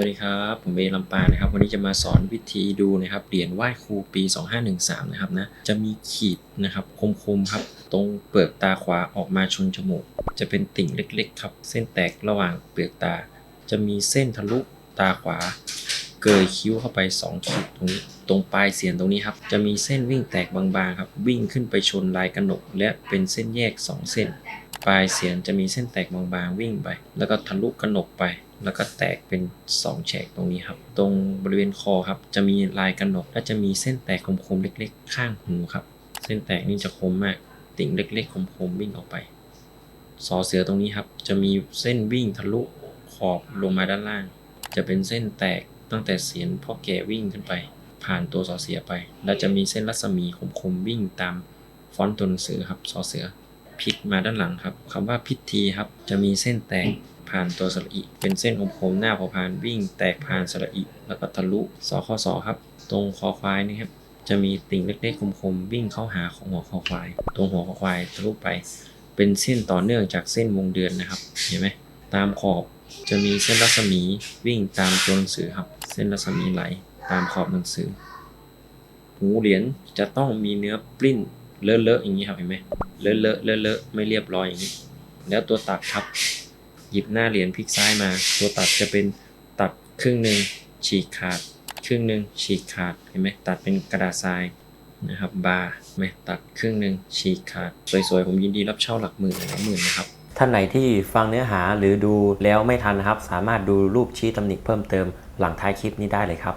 วัสดีครับ ผมเอลำปางนะครับ วันนี้จะมาสอนวิธีดูนะครับเหรียญไหว้ครูปี 2513 นะครับนะจะมีขีดนะครับคมๆครับ ตรงเปลือกตาขวาออกมาชนจมูก จะเป็นติ่งเล็กๆ ครับ เส้นแตกระหว่างเปลือกตา จะมีเส้นทะลุตาขวา เกยคิ้วเข้าไป 2 ขีดตรงนี้ ตรงปลายเสียนตรงนี้ครับ จะมีเส้นวิ่งแตกบางๆครับ วิ่งขึ้นไปชนลายกระหนก และเป็นเส้นแยก 2 เส้น ปลายเสียนจะมีเส้นแตกบางๆวิ่งไป แล้วก็ทะลุกระหนกไป แล้วก็แตกเป็น 2 แฉกตรงนี้ครับ ตรงบริเวณคอครับ จะมีลายกระหนกและจะมีเส้นแตกคมๆเล็ก ๆ ข้างหูครับ เส้นแตกนี่จะคมมาก ติ่งเล็ก ๆ คมๆวิ่งออกไปสอเสือตรงนี้ครับ จะมีเส้นวิ่งทะลุขอบลงมาด้านล่าง จะเป็นเส้นแตกตั้งแต่เสียนพ่อแก่วิ่งขึ้นไป ผ่านตัวสอเสือไป แล้วจะมีเส้นรัศมีคมๆวิ่งตามฟอนต์ตัวหนังสือครับสอเสือ พิกมาด้านหลังครับคำว่าพิธีครับ จะมีเส้นแตก ผ่านตัวสระอิ เป็นเส้นคมหน้าพอพานวิ่งแตกผ่านสระอิ แล้วก็ทะลุสอข้อศอครับ ตรงคอควายนี่ครับจะมีติ่งเล็กๆคมๆวิ่งเข้าหาของหัวคอควาย ตรงหัวคอควายทะลุไป เป็นเส้นต่อเนื่องจากเส้นวงเดือนนะครับ เห็นไหมตามขอบจะมีเส้นรัศมีวิ่งตามตัวหนังสือครับ เส้นรัศมีไหลตามขอบหนังสือ หูเหรียญจะต้องมีเนื้อปลิ้นเลอะๆอย่างนี้ครับเห็นไหมเลอะๆเลอะๆไม่เรียบร้อยอย่างนี้ แล้วตัวตัดครับ หยิบหน้าเหรียญพลิกซ้ายมา ตัวตัดจะเป็นตัดครึ่งหนึ่งฉีกขาด ครึ่งหนึ่งฉีกขาดเห็นไหมตัดเป็นกระดาษทรายนะครับบาร์ไหมตัดครึ่งหนึ่งฉีกขาด สวยๆ ผมยินดีรับเช่าหลักหมื่นหลักหมื่นนะครับท่านไหนที่ฟังเนื้อหาหรือดูแล้วไม่ทันนะครับ สามารถดูรูปชี้ตำหนิเพิ่มเติมหลังท้ายคลิปนี้ได้เลยครับ